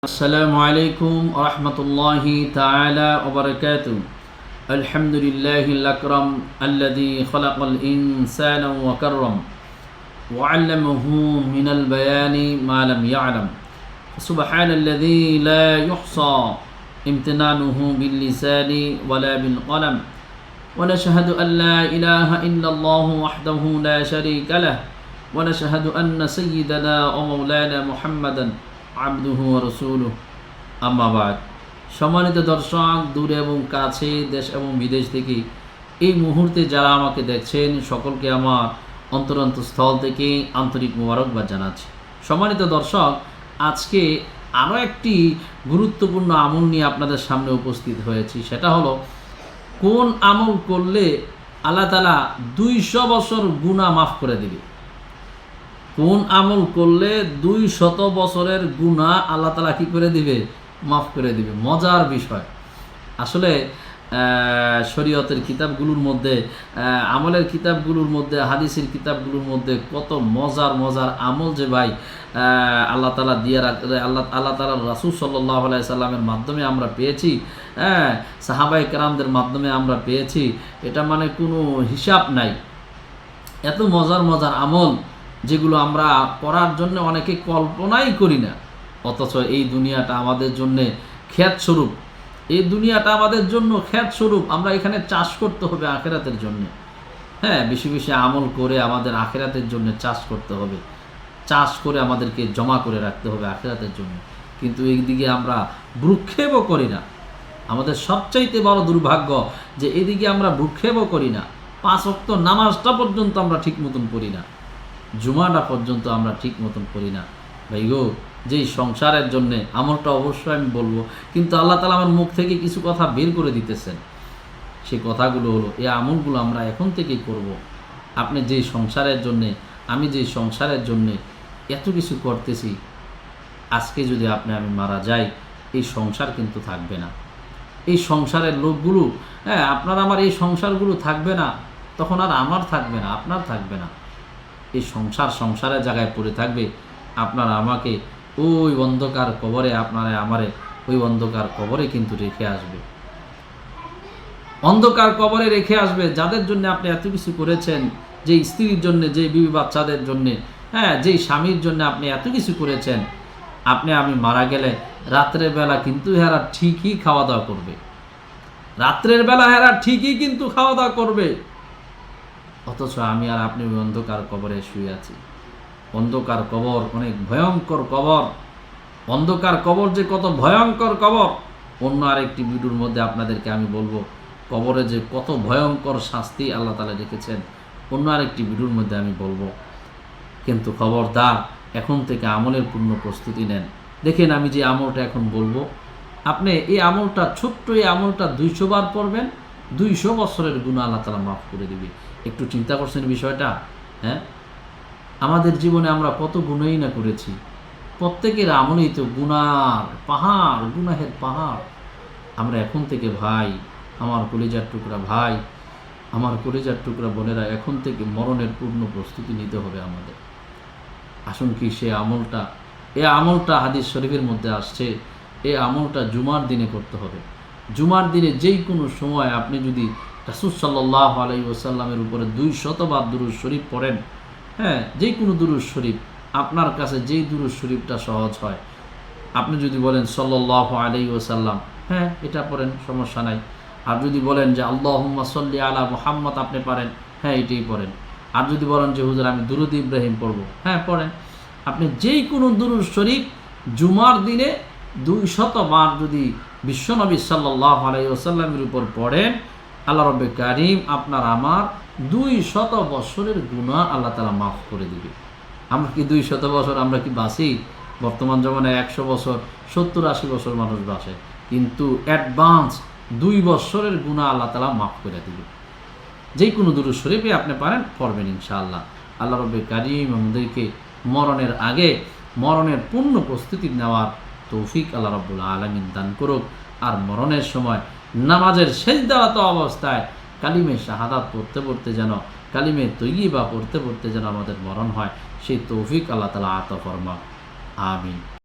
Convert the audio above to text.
السلام عليكم ورحمة الله تعالى وبركاته. الحمد لله الأكرم الذي خلق الإنسان وكرم وعلمه من البيان ما لم يعلم. سبحان الذي لا يحصى امتنانه باللسان ولا بالقلم. ونشهد أن لا إله إلا الله وحده لا شريك له. ونشهد أن سيدنا ومولانا محمدا আবদুহু রসুলু আম্মাবাদ সম্মানিত দর্শক, দূরে এবং কাছে, দেশ এবং বিদেশ থেকে এই মুহূর্তে যারা আমাকে দেখছেন, সকলকে আমার অন্তরন্ত স্থল থেকে আন্তরিক মোবারকবাদ জানাচ্ছি। সম্মানিত দর্শক, আজকে আরও একটি গুরুত্বপূর্ণ আমল নিয়ে আপনাদের সামনে উপস্থিত হয়েছি। সেটা হলো, কোন আমল করলে আল্লাহ তালা দুইশো বছর গুণা মাফ করে দেবে? কোন আমল করলে দুই শত বছরের গুণা আল্লাহ তালা কি করে দিবে? মাফ করে দিবে। মজার বিষয়। আসলে শরীয়তের কিতাবগুলোর মধ্যে আমলের কিতাবগুলোর মধ্যে, হাদিসের কিতাবগুলোর মধ্যে কত মজার মজার আমল যে ভাই আল্লাহ তালা দিয়ে আল্লাহ আল্লাহ তালা রাসুল সাল্লাহ আলাই সাল্লামের মাধ্যমে আমরা পেয়েছি হ্যাঁ সাহাবাই কেরামদের মাধ্যমে আমরা পেয়েছি। এটা মানে কোনো হিসাব নাই। এত মজার মজার আমল যেগুলো আমরা পড়ার জন্য অনেকে কল্পনাই করি না। অথচ এই দুনিয়াটা আমাদের জন্যে খ্যাত স্বরূপ এই দুনিয়াটা আমাদের জন্য খ্যাত স্বরূপ আমরা এখানে চাষ করতে হবে আখেরাতের জন্য। হ্যাঁ বেশি বেশি আমল করে আমাদের আখেরাতের জন্য চাষ করতে হবে। চাষ করে আমাদেরকে জমা করে রাখতে হবে আখেরাতের জন্য। কিন্তু এইদিকে আমরা ভ্রুক্ষেপও করি না। আমাদের সবচাইতে বড় দুর্ভাগ্য যে এদিকে আমরা ভ্রুক্ষেপও করি না। পাঁচ অক্ত নামাজটা পর্যন্ত আমরা ঠিক মতন পড়ি না। জুমাটা পর্যন্ত আমরা ঠিক মতন করি না। ভাই গো, যেই সংসারের জন্যে আমলটা অবশ্যই আমি বলব, কিন্তু আল্লাহ তালা আমার মুখ থেকে কিছু কথা বের করে দিতেছেন। সে কথাগুলো হলো এই আমলগুলো আমরা এখন থেকেই করব। আপনি যেই সংসারের জন্যে, আমি যেই সংসারের জন্যে এত কিছু করতেছি, আজকে যদি আপনি আমি মারা যাই, এই সংসার কিন্তু থাকবে না। এই সংসারের লোকগুলো হ্যাঁ আপনার আমার এই সংসারগুলো থাকবে না, তখন আর আমার থাকবে না, আপনার থাকবে না। এই সংসার সংসারের জায়গায় পড়ে থাকবে, আপনারা আমাকে ওই অন্ধকার কবরে, আপনারা আমারে ওই অন্ধকার কবরে কিন্তু রেখে আসবে। অন্ধকার কবরে রেখে আসবে যাদের জন্য আপনি এত কিছু করেছেন, যে স্ত্রীর জন্য, যে বিবি বাচ্চাদের জন্য হ্যাঁ যেই স্বামীর জন্য আপনি এত কিছু করেছেন, আপনি, আমি মারা গেলে রাত্রের বেলা কিন্তু হেরা ঠিকই খাওয়া দাওয়া করবে। রাত্রের বেলা হেরা ঠিকই কিন্তু খাওয়া দাওয়া করবে। অথচ আমি আর আপনি ওই অন্ধকার কবরে শুয়ে আছি। অন্ধকার কবর অনেক ভয়ঙ্কর কবর। অন্ধকার কবর যে কত ভয়ঙ্কর কবর। অন্য আরেকটি ভিডিওর মধ্যে আপনাদেরকে আমি বলব, কবরে যে কত ভয়ঙ্কর শাস্তি আল্লাহ তালা রেখেছেন, অন্য আরেকটি ভিডিওর মধ্যে আমি বলব। কিন্তু খবরদার, এখন থেকে আমলের পূর্ণ প্রস্তুতি নেন। দেখেন আমি যে আমলটা এখন বলব, আপনি এই আমলটা, ছোট্ট এই আমলটা দুইশো বার পড়বেন, দুইশো বছরের গুণ আল্লাহ তালা মাফ করে দিবে। একটু চিন্তা করছেন বিষয়টা? হ্যাঁ? আমাদের জীবনে আমরা কত গুণই না করেছি। প্রত্যেকের আমলেই তো গুনার পাহাড়, গুনাহের পাহাড়। আমরা এখন থেকে ভাই, আমার কলিজার টুকরা ভাই, আমার কলিজার টুকরা বোনেরা এখন থেকে মরণের পূর্ণ প্রস্তুতি নিতে হবে আমাদের। আসুন কি সে আমলটা, এ আমলটা হাদিস শরীফের মধ্যে আসছে, এ আমলটা জুমার দিনে করতে হবে। জুমার দিনে যেই কোনো সময় আপনি যদি রাসুল সাল্লাহ আলাই ওসাল্লামের উপরে দুই শতবার দুরুজ শরীফ পড়েন। হ্যাঁ যেই কোনো দুরুজ শরীফ, আপনার কাছে যেই দুরুজ শরীফটা সহজ হয়। আপনি যদি বলেন সাল্লাহ আলাই ওসাল্লাম হ্যাঁ এটা পড়েন, সমস্যা নাই। আর যদি বলেন যে আল্লাহম্মা সল্লি আলা মোহাম্মদ আপনি পারেন হ্যাঁ এটাই পড়েন। আর যদি বলেন যে হুজুর, আমি দুরুদ ইব্রাহিম পড়ব হ্যাঁ পড়েন। আপনি যেই কোনো দুরুদ শরীফ, জুমার দিনে দুই শতবার যদি বিশ্বনবী সাল্লাহ আলাই ওসাল্লামের উপর পড়েন আল্লাহ রব্বে কারিম আপনার আমার দুই শত বছরের গুণা আল্লাহ তালা মাফ করে দিবে। আমরা কি দুই শত বছর আমরা কি বাঁচি? বর্তমান জমানায় একশো বছর, সত্তর, আশি বছর মানুষ বাঁচে। কিন্তু অ্যাডভান্স দুই বছরের গুণা আল্লাহ তালা মাফ করে দিবে। যে কোনো দুরু শরীফে আপনি পারেন, পড়বেন ইনশাআল্লাহ। আল্লাহ রব্বে কারিম আমাদেরকে মরণের আগে মরণের পূর্ণ প্রস্তুতি নেওয়ার তৌফিক আল্লাহ রব্বুল আলমিন দান করুক। আর মরণের সময় নামাজের শেষ দাঁড়াত অবস্থায় কালিমের শাহাদাত পড়তে পড়তে যেন কালিমের তৈরি বা পড়তে পড়তে যেন আমাদের মরণ হয়, সেই তৌফিক আল্লাহ তালা আত ফরমা আমিন।